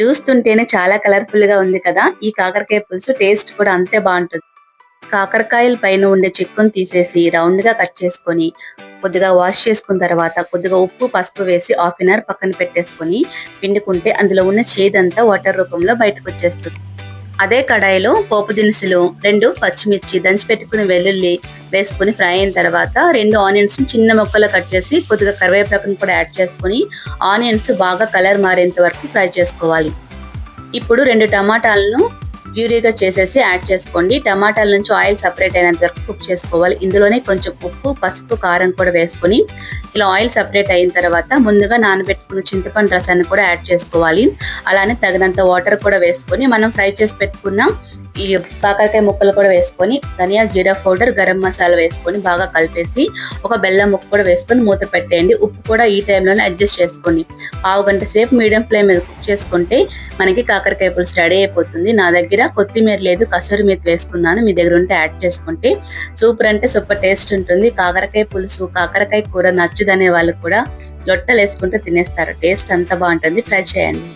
చూస్తుంటేనే చాలా కలర్ఫుల్గా ఉంది కదా. ఈ కాకరకాయ పులుసు టేస్ట్ కూడా అంతే బాగుంటుంది. కాకరకాయల పైన ఉండే చిక్కును తీసేసి రౌండ్గా కట్ చేసుకొని కొద్దిగా వాష్ చేసుకున్న తర్వాత కొద్దిగా ఉప్పు పసుపు వేసి హాఫ్ అన్ అవర్ పక్కన పెట్టేసుకొని పిండుకుంటే అందులో ఉన్న చేదంతా వాటర్ రూపంలో బయటకు వచ్చేస్తుంది. అదే కడాయిలో పోపు దినుసులు రెండు పచ్చిమిర్చి దంచి పెట్టుకుని వెల్లుల్లి వేసుకుని ఫ్రై అయిన తర్వాత రెండు ఆనియన్స్ చిన్న ముక్కలు కట్ చేసి కొద్దిగా కరివేపాకును కూడా యాడ్ చేసుకుని ఆనియన్స్ బాగా కలర్ మారేంత వరకు ఫ్రై చేసుకోవాలి. ఇప్పుడు రెండు టమాటాలను ప్యూరీగా చేసేసి యాడ్ చేసుకోండి. టమాటాల నుంచి ఆయిల్ సపరేట్ అయినంత వరకు కుక్ చేసుకోవాలి. ఇందులోనే కొంచెం ఉప్పు పసుపు కారం కూడా వేసుకొని ఇలా ఆయిల్ సపరేట్ అయిన తర్వాత ముందుగా నానబెట్టుకున్న చింతపండు రసాన్ని కూడా యాడ్ చేసుకోవాలి. అలానే తగినంత వాటర్ కూడా వేసుకొని మనం ఫ్రై చేసి పెట్టుకున్న ఈ కాకరకాయ ముక్కలు కూడా వేసుకొని ధనియా జీరా పౌడర్ గరం మసాలా వేసుకొని బాగా కలిపేసి ఒక బెల్లం ముక్క కూడా వేసుకొని మూత పెట్టేయండి. ఉప్పు కూడా ఈ టైంలోనే అడ్జస్ట్ చేసుకోండి. పావు గంట సేపు మీడియం ఫ్లేమ్ మీద కుక్ చేసుకుంటే మనకి కాకరకాయ పులుసు రెడీ అయిపోతుంది. నా దగ్గర కొత్తిమీర లేదు కసూరి మీద వేసుకున్నాను. మీ దగ్గర ఉంటే యాడ్ చేసుకుంటే సూపర్ అంటే సూపర్ టేస్ట్ ఉంటుంది. కాకరకాయ పులుసు కాకరకాయ కూర నచ్చుదనే వాళ్ళు కూడా లొట్టలు వేసుకుంటూ తినేస్తారు. టేస్ట్ అంత బాగుంటుంది. ట్రై చేయండి.